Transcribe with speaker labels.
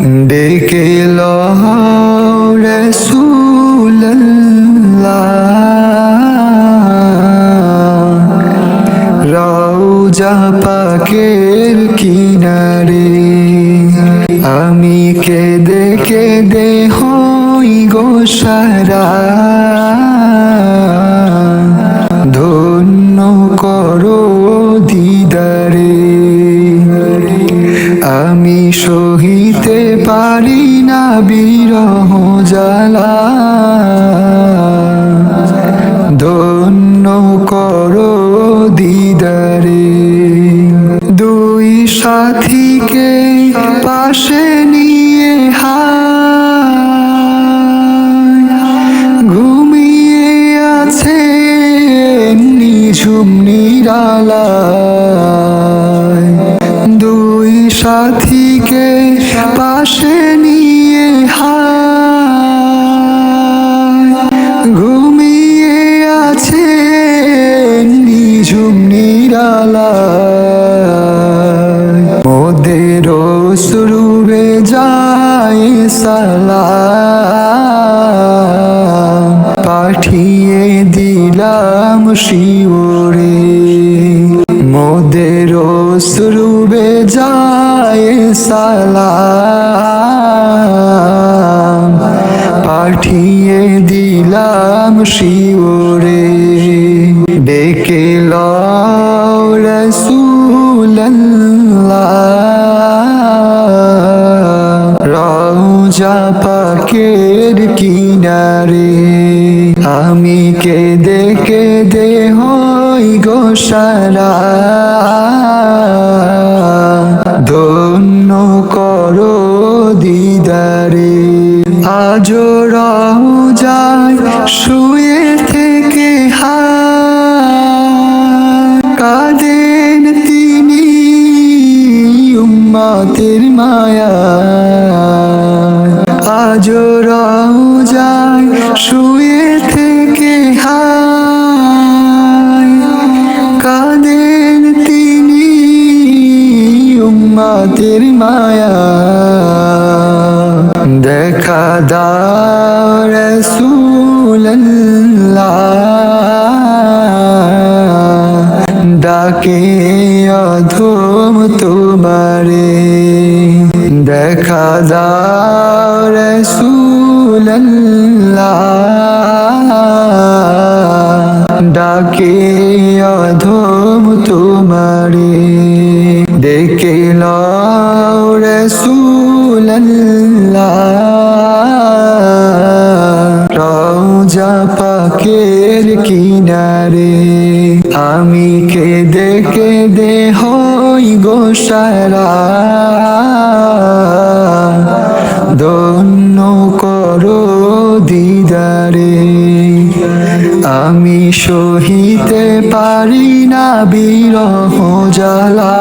Speaker 1: ডেকে রসুল্লাহ। রওজা পাকের কিনারে আমি কেঁদে কেঁদে হই গো সারা। আমি সহিতে পারি না বিরহ জ্বালা। ধন্য করো দিদারে। দুই সাথীকে পাশে নিয়ে ঘুমিয়ে আছে নিঝুম নিরালায়। দুই সাথীকে পাশে নিয়ে হায়। ঘুমিয়ে আছে নিঝুম নিরালায়। মোদের সুরুবে যায় সালাম। পাঠিয়ে দিলাম শিওরে। সুরুবে যায় সালাম। পাঠিয়ে দিলাম শিওরে, ডেকে রওজা পাকের কিনারে, আমি কেঁদে কেঁদে হই গো দিদারে আজ যায় শুয়ে থেকে কাঁদেন তিনি উম্মাতের মায়া। আজ যায় শুয়ে থেকে কাঁদেন তিনি উম্মাতের মায়া। রসুল্লাহ ডাকে অধম তোমারে। দেখা দাও রসুল্লাহ ডাকে অধম তোমারে। ডেকে লও পাকের কিনারে, আমি কেঁদে কেঁদে হই গো সারা। ধন্য করো দিদারে, আমি সহিতে পারি না বিরহ জ্বালা।